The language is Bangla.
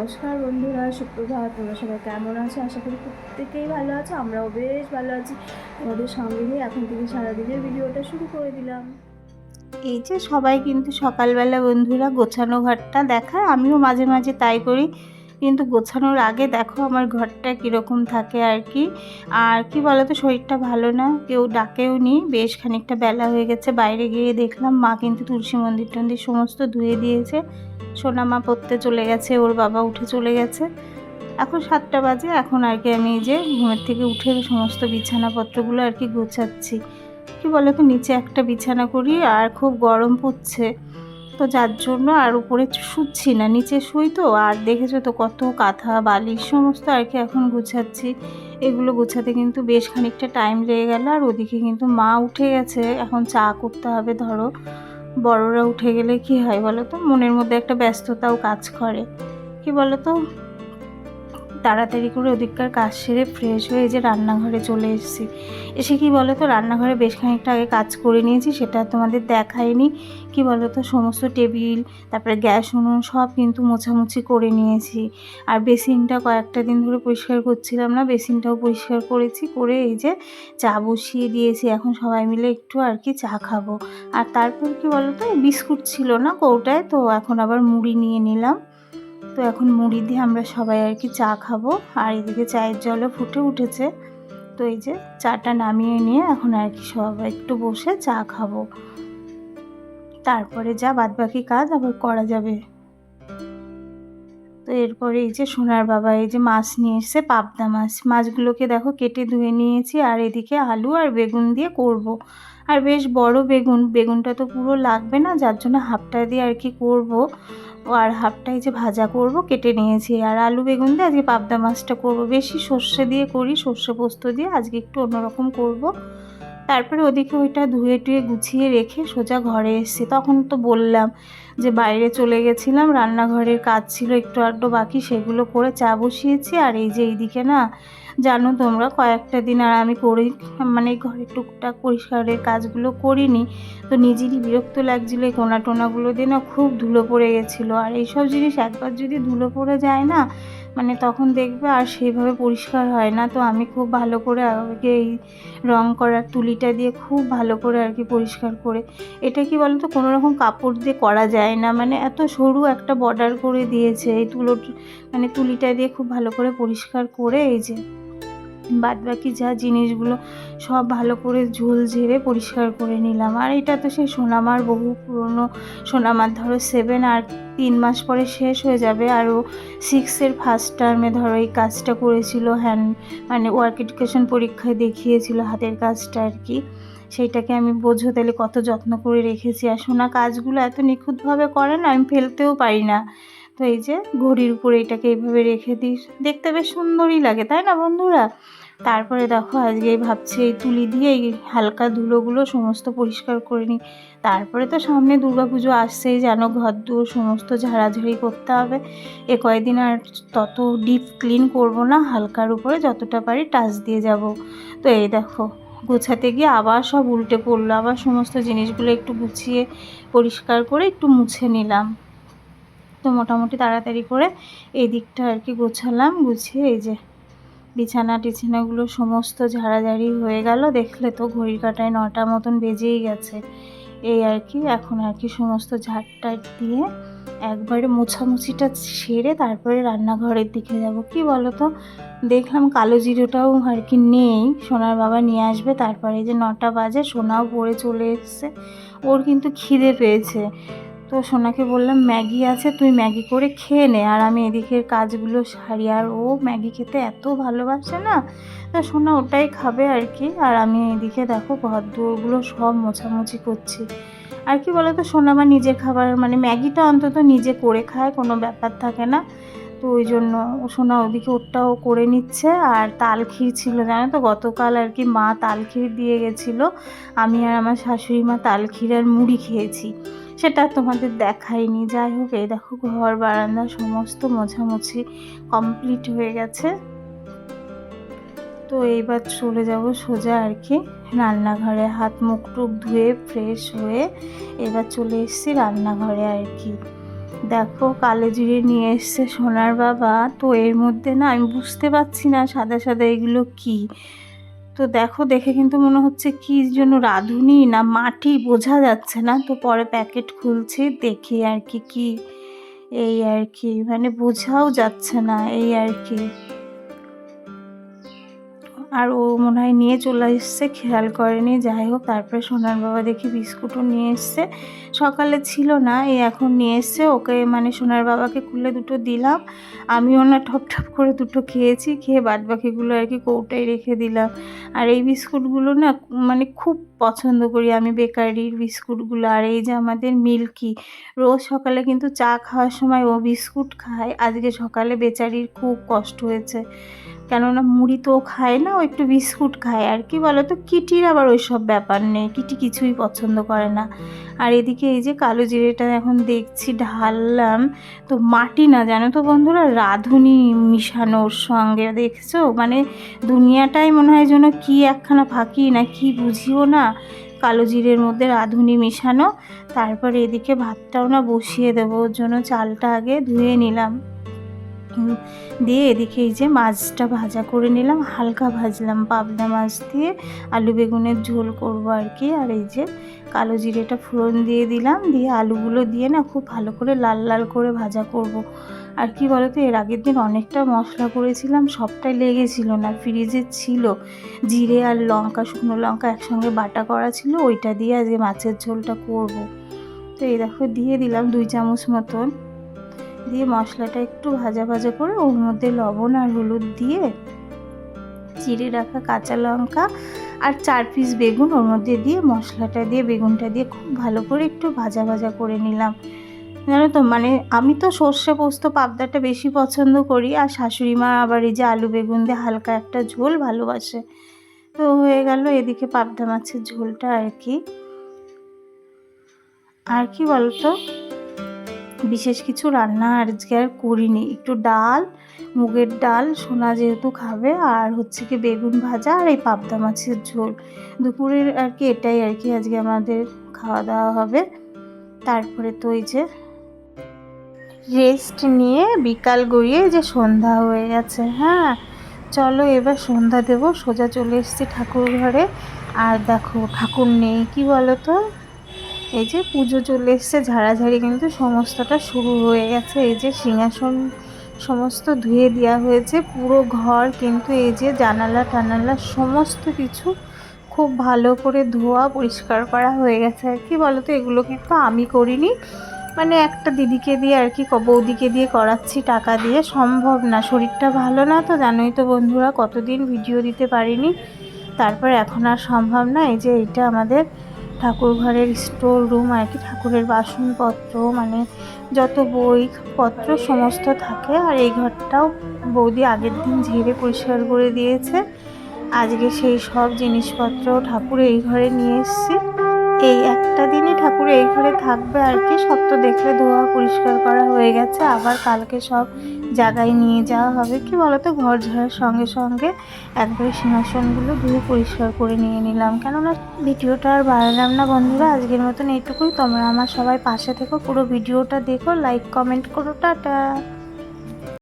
নমস্কার বন্ধুরা, সুপ্রভাত, তোমরা সবাই কেমন আছো? আশা করি প্রত্যেকেই ভালো আছো, আমরাও বেশ ভালো আছি। তোমাদের সঙ্গে নিয়ে এখন থেকে সারাদিনের ভিডিওটা শুরু করে দিলাম। এই যে সবাই কিন্তু সকালবেলা বন্ধুরা গোছানো ঘরটা দেখায়, আমিও মাঝে মাঝে তাই করি। কিন্তু গোছানোর আগে দেখো আমার ঘরটা কীরকম থাকে আর কি। আর কি বলো তো শরীরটা ভালো না, কেউ ডাকেও নি। বেশ খানিকটা বেলা হয়ে গেছে, বাইরে গিয়ে দেখলাম মা কিন্তু তুলসী মন্দির টন্দির সমস্ত ধুয়ে দিয়েছে। সোনা মা পড়তে চলে গেছে, ওর বাবা উঠে চলে গেছে। এখন সাতটা বাজে, এখন আর কি আমি যে ঘুমের থেকে উঠে সমস্ত বিছানাপত্রগুলো আর কি গোছাচ্ছি। কি বলো তো নিচে একটা বিছানা করি আর খুব গরম পড়ছে। তো যার জন্য আর উপরে শুচ্ছি না, নিচে শুই তো, আর দেখেছ তো কত কাঁথা, বালিশ, সমস্ত আর কি এখন গুছাচ্ছি। এগুলো গুছাতে কিন্তু বেশ খানিকটা টাইম লেগে গেল, আর ওদিকে কিন্তু মা উঠে গেছে, এখন চা করতে হবে ধরো। বড়রা উঠে গেলে কি হয় বলো তো? মনের মধ্যে একটা ব্যস্ততাও কাজ করে। কি বলো তো? তাড়াতাড়ি করে ওদিককার কাজ সেরে ফ্রেশ হয়ে যে রান্নাঘরে চলে এসেছি। এসে কি বলো তো রান্নাঘরে বেশ খানিকটা আগে কাজ করে নিয়েছি, সেটা তোমাদের দেখায়নি। কি বলো তো সমস্ত টেবিল, তারপরে গ্যাস, উনুন সব কিন্তু মোছামুছি করে নিয়েছি। আর বেসিনটা কয়েকটা দিন ধরে পরিষ্কার করছিলাম না, বেসিনটাও পরিষ্কার করেছি, করে এই যে চা বসিয়ে দিয়েছি। এখন সবাই মিলে একটু আর কি চা খাব। আর তারপর কি বলো তো বিস্কুট ছিল না কৌটায়, তো এখন আবার মুড়ি নিয়ে নিলাম। তো এখন মুড়ি দিয়ে আমরা সবাই আর কি চা খাব। আর এদিকে চায়ের জলও ফুটে উঠেছে। তো এই যে চাটা নামিয়ে নিয়ে এখন আর কি সবাই একটু বসে চা খাব। তারপরে যা বাদবাকি কাজ আবার করা যাবে। তো এরপরে এই যে সোনার বাবা, এই যে মাছ নিয়ে এসছে, পাবদা মাছ। মাছগুলোকে দেখো কেটে ধুয়ে নিয়েছি, আর এদিকে আলু আর বেগুন দিয়ে করব। আর বেশ বড় বেগুন, বেগুনটা তো পুরো লাগবে না, যার জন্য হাফটা দিয়ে আর কি করব। আর হাফটা এই যে ভাজা করব, কেটে নিয়েছি। আর আলু বেগুন দিয়ে আজকে পাবদা মাছটা করব। বেশি সর্ষে দিয়ে করি, সর্ষে পোস্ত দিয়ে আজকে একটু অন্যরকম করব। তারপরে ওদিকে ওইটা ধুয়ে টুয়ে গুছিয়ে রেখে সোজা ঘরে এসেছি। তখন তো বললাম যে বাইরে চলে গেছিলাম, রান্নাঘরের কাজ ছিল, একটু আধটু বাকি, সেগুলো করে চা বসিয়েছি। আর এই যে এইদিকে না, জানো তোমরা, কয়েকটা দিন আর আমি করি মানে ঘরের টুকটাক পরিষ্কারের কাজগুলো করিনি। তো নিজেরই বিরক্ত লাগছিল, এই কোনা টোনাগুলো দিয়ে না খুব ধুলো পড়ে গেছিল। আর এইসব জিনিস একবার যদি ধুলো পড়ে যায় না মানে তখন দেখবে আর সেইভাবে পরিষ্কার হয় না। তো আমি খুব ভালো করে আগে এই রং করার তুলিটা দিয়ে খুব ভালো করে আর কি পরিষ্কার করে। এটা কি বলতো? কোনো রকম কাপড় দিয়ে করা যায় না। মানে এত সরু একটা বর্ডার করে দিয়েছে এই তুলো মানে তুলিটা দিয়ে খুব ভালো করে পরিষ্কার করে এই যে বাদ বাকি যা জিনিসগুলো সব ভালো করে ঝোল ঝেড়ে পরিষ্কার করে নিলাম। আর এটা তো সেই সোনামার বহু পুরনো সোনামার, ধরো সেভেন আর তিন মাস পরে শেষ হয়ে যাবে। আরও সিক্সের ফার্স্ট টার্মে ধরো এই কাজটা করেছিল হ্যান্ড মানে ওয়ার্ক এডুকেশন পরীক্ষায় দেখিয়েছিল হাতের কাজটা আর কি। সেইটাকে আমি বোঝো তাহলে কত যত্ন করে রেখেছি। আর সোনা কাজগুলো এত নিখুঁতভাবে করে না, আমি ফেলতেও পারি না। তো এই যে ঘড়ির উপরে এটাকে এইভাবে রেখে দিই দেখতে বেশ সুন্দরই লাগে, তাই না বন্ধুরা? তারপরে দেখো আজকে ভাবছি এই তুলি দিয়ে এই হালকা ধুলোগুলো সমস্ত পরিষ্কার করে নিই। তারপরে তো সামনে পুজো আসছেই যেন ঘর দুয়ো সমস্ত ঝাড়াঝাড়ি করতে হবে। এ কয়েকদিন আর তত ডিপ ক্লিন করব না, হালকার উপরে যতটা পারি টাচ দিয়ে যাব। তো এই দেখো, গোছাতে গিয়ে আবার সব উল্টে পড়ল, আবার সমস্ত জিনিসগুলো একটু গুছিয়ে পরিষ্কার করে একটু মুছে নিলাম। তো মোটামুটি তাড়াতাড়ি করে এই দিকটা আর কি গোছালাম, গুছিয়ে এই যে বিছানা টিছানাগুলো সমস্ত ঝাড়াঝাড়ি হয়ে গেল। দেখলে তো ঘড়ির কাটায় নটা মতন বেজেই গেছে। এই আর কি, এখন আর কি সমস্ত ঝাড় টাট দিয়ে একবারে মোছামুছিটা সেরে তারপরে রান্নাঘরের দিকে যাব। কি বলো তো দেখলাম কালো জিরোটাও আর কি নেই। সোনার বাবা নিয়ে আসবে, তারপরে যে নটা বাজে, সোনাও পড়ে চলে এসছে। ওর কিন্তু খিদে পেয়েছে। তো সোনাকে বললাম, ম্যাগি আছে, তুই ম্যাগি করে খেয়ে নে। আর আমি এদিকের কাজগুলো সারি, আর ও ম্যাগি খেতে এত ভালোবাসে না? তা সোনা ওটাই খাবে আর কি। আর আমি এদিকে দেখো ঘর দুয়ারগুলো সব মোছামুছি করছি। আর কি বলো তো সোনা আমার নিজের খাবার মানে ম্যাগিটা অন্তত নিজে করে খায়, কোনো ব্যাপার থাকে না। তো ওই জন্য সোনা ওদিকে ওটাও করে নিচ্ছে। আর তাল ক্ষীর ছিল, জানো তো, গতকাল আর কি মা তাল ক্ষীর দিয়ে গেছিল। আমি আর আমার শাশুড়ি মা তাল ক্ষীর আর মুড়ি খেয়েছি। সেটা তোমাদের দেখাইনি। যাই হোক, এই দেখো ঘর, বারান্দা, সমস্ত মোছামুছি কমপ্লিট হয়ে গেছে। তো এইবার চলে যাব সোজা আর কি রান্নাঘরে। হাত, মুখ, টুক ধুয়ে ফ্রেশ হয়ে এবার চলে এসেছি রান্নাঘরে আর কি। দেখো কালো জিরে নিয়ে এসছে সোনার বাবা। তো এর মধ্যে না, আমি বুঝতে পারছি না সাদা সাদা এগুলো কি। তো দেখো, দেখে কিন্তু মনে হচ্ছে কি জন্য রাঁধুনি, না মাটি বোঝা যাচ্ছে না। তো পরে প্যাকেট খুলছি, দেখি আর কি কি এই আর কি মানে বোঝাও যাচ্ছে না, এই আর কি। আর ও মনে হয় নিয়ে চলে এসছে, খেয়াল করেনি। যাই হোক, তারপরে সোনার বাবা দেখি বিস্কুটও নিয়ে এসছে। সকালে ছিল না এই এখন নিয়ে এসছে। ওকে মানে সোনার বাবাকে খুলে দুটো দিলাম। আমিও না ঠপ ঠপ করে দুটো খেয়েছি, খেয়ে বাদ বাকিগুলো আর কি কৌটায় রেখে দিলাম। আর এই বিস্কুটগুলো না মানে খুব পছন্দ করি আমি বেকারির বিস্কুটগুলো। আর এই যে আমাদের মিল্কি, রোজ সকালে কিন্তু চা খাওয়ার সময় ও বিস্কুট খায়। আজকে সকালে বেচারির খুব কষ্ট হয়েছে। কেননা মুড়ি তো খায় না, ও একটু বিস্কুট খায়। আর কি বলো তো কিটির আবার ওই সব ব্যাপার নেই, কিটি কিছুই পছন্দ করে না। আর এদিকে এই যে কালো জিরেটা এখন দেখছি, ঢাললাম। তো মাটি না, জানো তো বন্ধুরা, রাঁধুনি মিশানোর সঙ্গে। দেখছ? মানে দুনিয়াটাই মনে হয় যেন কি একখানা ফাঁকি না কি বুঝিও না। কালো জিরের মধ্যে রাঁধুনি মিশানো, তারপর এদিকে ভাতটাও না বসিয়ে দেবো, ওর জন্য চালটা আগে ধুয়ে নিলাম। দিয়ে এদিকে এই যে মাছটা ভাজা করে নিলাম, হালকা ভাজলাম পাবদা মাছ দিয়ে, আলু বেগুনের ঝোল করব আর কি আর এই যে কালো জিরেটা ফোড়ন দিয়ে দিলাম, দিয়ে আলুগুলো দিয়ে না খুব ভালো করে লাল লাল করে ভাজা করব। আর কি বলতো, এর আগের দিন অনেকটা মশলা করেছিলাম, সবটাই লেগেছিল না, ফ্রিজে ছিল জিরে আর লঙ্কা, শুকনো লঙ্কা একসঙ্গে বাটা করা ছিল, ওইটা দিয়ে আজকে মাছের ঝোলটা করব। তো এই দেখো, দিয়ে দিলাম দুই চামচ মতন দিয়ে মশলাটা একটু ভাজা ভাজা করে ওর মধ্যে লবণ আর হলুদ দিয়ে চিড়ে রাখা কাঁচা লঙ্কা আর চার পিস বেগুন ওর মধ্যে দিয়ে মশলাটা দিয়ে বেগুনটা দিয়ে খুব ভালো করে একটু ভাজা ভাজা করে নিলাম। জানো তো মানে আমি তো সর্ষে পোস্ত পাবদাটা বেশি পছন্দ করি আর শাশুড়ি মা আবার এই যে আলু বেগুন দিয়ে হালকা একটা ঝোল ভালোবাসে। তো হয়ে গেল এদিকে পাবদা মাছের ঝোলটা আর কি। আর কি বলতো? বিশেষ কিছু রান্না আজকে আর করিনি। একটু ডাল, মুগের ডাল, সোনা যেহেতু খাবে, আর হচ্ছে কি বেগুন ভাজা আর এই পাবদা মাছের ঝোল। দুপুরের আর কি এটাই আর কি আজকে আমাদের খাওয়া দাওয়া হবে। তারপরে তো ওই যে রেস্ট নিয়ে বিকাল গড়িয়ে যে সন্ধ্যা হয়ে গেছে হ্যাঁ? চলো এবার সন্ধ্যা দেবো, সোজা চলে এসেছি ঠাকুর ঘরে আর দেখো, ঠাকুর নেই, কি বলো তো এই যে পুজো চলে এসছে, ঝাড়াঝাড়ি কিন্তু সমস্তটা শুরু হয়ে গেছে। এই যে সিংহাসন সমস্ত ধুয়ে দেওয়া হয়েছে, পুরো ঘর কিন্তু এই যে জানালা টানালা সমস্ত কিছু খুব ভালো করে ধোয়া পরিষ্কার করা হয়ে গেছে আর কি। বলতো এগুলো কিন্তু আমি করিনি। মানে একটা দিদিকে দিয়ে আর কি বৌদিকে দিয়ে করাচ্ছি টাকা দিয়ে। সম্ভব না, শরীরটা ভালো না তো, জানোই তো বন্ধুরা, কতদিন ভিডিও দিতে পারিনি। তারপর এখন আর সম্ভব না, এই যে এইটা আমাদের ঠাকুর ঘরের স্টোর রুম আর কি, ঠাকুরের বাসনপত্র মানে যত বই পত্র সমস্ত থাকে। আর এই ঘরটাও বৌদি আগের দিন ঝেড়ে পরিষ্কার করে দিয়েছে। আজকে সেই সব জিনিসপত্র ঠাকুর এই ঘরে নিয়ে এসেছি। এই একটা দিনই ঠাকুর এই ঘরে থাকবে আর কি, সব তো দেখলে ধোয়া পরিষ্কার করা হয়ে গেছে। আবার কালকে সব জায়গায় নিয়ে যাওয়া হবে। কি বলতো? ঘর ঝাড়ার সঙ্গে সঙ্গে একবারে সিংহাসনগুলো ধুয়ে পরিষ্কার করে নিয়ে নিলাম। কেননা ভিডিওটা আর বাড়ালাম না বন্ধুরা, আজকের মতন এইটুকুই। তোমরা আমার সবাই পাশে থেকো, পুরো ভিডিওটা দেখো লাইক কমেন্ট করো, টাটা।